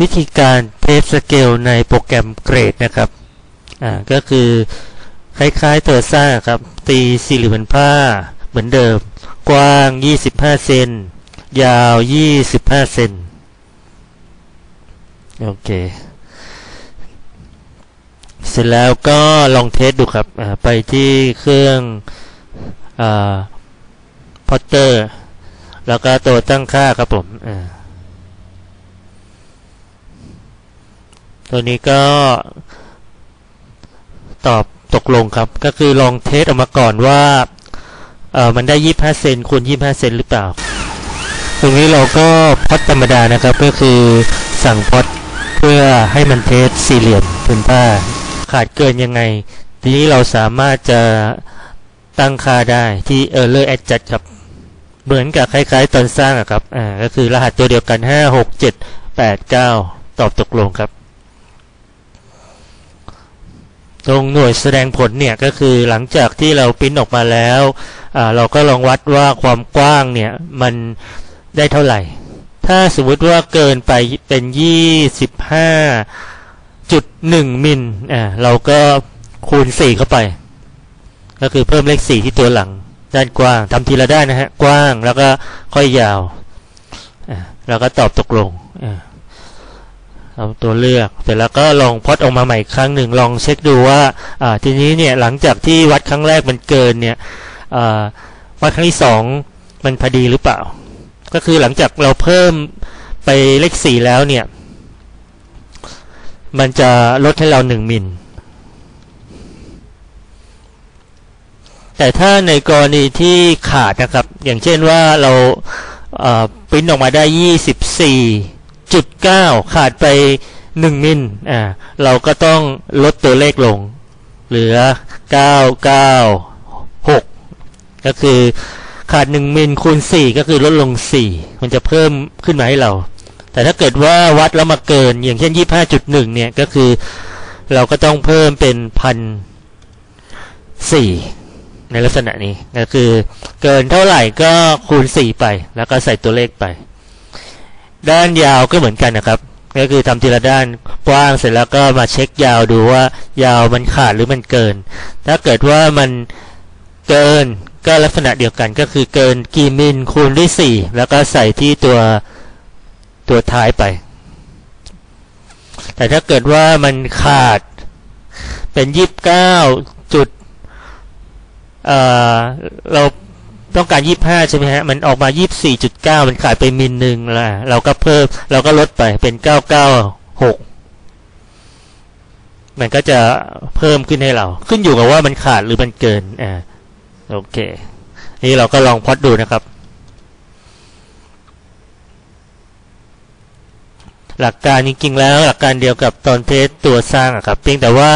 วิธีการเทสสเกลในโปรแกรมเกรดนะครับ อ่า ก็คือคล้ายๆตัวสร้าครับ ตีสี่เหลี่ยมผ้าเหมือนเดิม กว้าง 25 เซน ยาว 25 เซน โอเค เสร็จแล้วก็ลองเทสดูครับ ไปที่เครื่องพอตเตอร์ แล้วก็ตัวตั้งค่าครับผมอ่า ตัวนี้ก็ตอบตกลงครับ ก็คือลองเทสออกมาก่อนว่าเออมันได้ยี่ห้าเซนคูณยี่ห้าเซนหรือเปล่า ตรงนี้เราก็พอดธรรมดานะครับ ก็คือสั่งพอดเพื่อให้มันเทสสี่เหลี่ยมพื้นผ้า ขาดเกินยังไง ทีนี้เราสามารถจะตั้งค่าได้ที่ error adjust ครับ เหมือนกับคล้ายๆตอนสร้างอะครับ อ่า ก็คือรหัสตัวเดียวกัน 5 6 7 8 9 ตอบตกลงครับ ตรงหน่วยแสดงผลเนี่ยก็คือหลังจากที่เราพิมพ์ออกมาแล้วเราก็ลองวัดว่าความกว้างเนี่ยมันได้เท่าไหร่ ถ้าสมมติว่าเกินไปเป็น 25.1 มิลอ่าเราก็คูณ 4 เข้าไป ก็คือเพิ่มเลข 4 ที่ตัวหลัง ด้านกว้างทำทีละด้านนะฮะ กว้างแล้วก็ค่อยยาว แล้วก็ตอบตกลงอ่า เอาตัวเลือก เสร็จแล้วก็ลองพอดออกมาใหม่ครั้งหนึ่งลองเช็คดูว่าอ่าทีนี้เนี่ยหลังจากที่วัดครั้งแรกมันเกินเนี่ยอ่าวัดครั้งที่สองมันพอดีหรือเปล่า ก็คือหลังจากเราเพิ่มไปเลขสี่แล้วเนี่ย มันจะลดให้เราหนึ่งมิลแต่ถ้าในกรณีที่ขาดนะครับ อย่างเช่นว่าเราปริ้นออกมาได้ยี่สิบสี่ จุดเก้าขาดไปหนึ่งมิลอ่าเราก็ต้องลดตัวเลขลง เหลือเก้าเก้าหกก็คือขาดหนึ่งมิลคูณสี่ก็คือลดลงสี่มันจะเพิ่มขึ้นมาให้เรา แต่ถ้าเกิดว่าวัดแล้วมาเกิน อย่างเช่นยี่ห้าจุดหนึ่งเนี่ย ก็คือเราก็ต้องเพิ่มเป็นพันสี่ในลักษณะนี้ก็คือเกินเท่าไหร่ก็คูณสี่ไป แล้วก็ใส่ตัวเลขไป ด้านยาวก็เหมือนกันนะครับ ก็คือทำทีละด้านกว้างเสร็จแล้วก็มาเช็คยาวดูว่ายาวมันขาดหรือมันเกิน ถ้าเกิดว่ามันเกินก็ลักษณะเดียวกันก็คือเกินกี่มิลคูณด้วยสี่แล้วก็ใส่ที่ตัวตัวท้ายไป แต่ถ้าเกิดว่ามันขาดเป็นยี่สิบเก้าจุดเอ่อเรา ต้องการยี่ห้าใช่ไหมฮะ มันออกมายี่สี่จุดเก้ามันขาดไปมิลหนึ่งละเราก็เพิ่ม เราก็ลดไปเป็นเก้าเก้าหกมันก็จะเพิ่มขึ้นให้เรา ขึ้นอยู่กับว่ามันขาดหรือมันเกิน อ่า โอเค นี่เราก็ลองพอดดูนะครับ หลักการจริงๆแล้ว หลักการเดียวกับตอนเทสตัวสร้างครับ เพียงแต่ว่า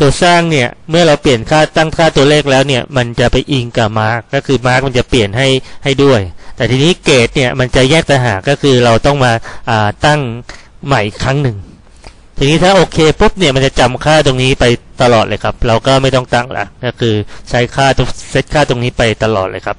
ตัวสร้างเนี่ยเมื่อเราเปลี่ยนค่าตั้งค่าตัวเลขแล้วเนี่ยมันจะไปอิงกับมาร์กก็คือมาร์กมันจะเปลี่ยนให้ให้ด้วย แต่ทีนี้เกรดเนี่ยมันจะแยกต่างหากก็คือเราต้องมาตั้งใหม่ครั้งหนึ่ง ทีนี้ถ้าโอเคปุ๊บเนี่ยมันจะจำค่าตรงนี้ไปตลอดเลยครับ เราก็ไม่ต้องตั้งละก็คือใช้ค่าเซตค่าตรงนี้ไปตลอดเลยครับ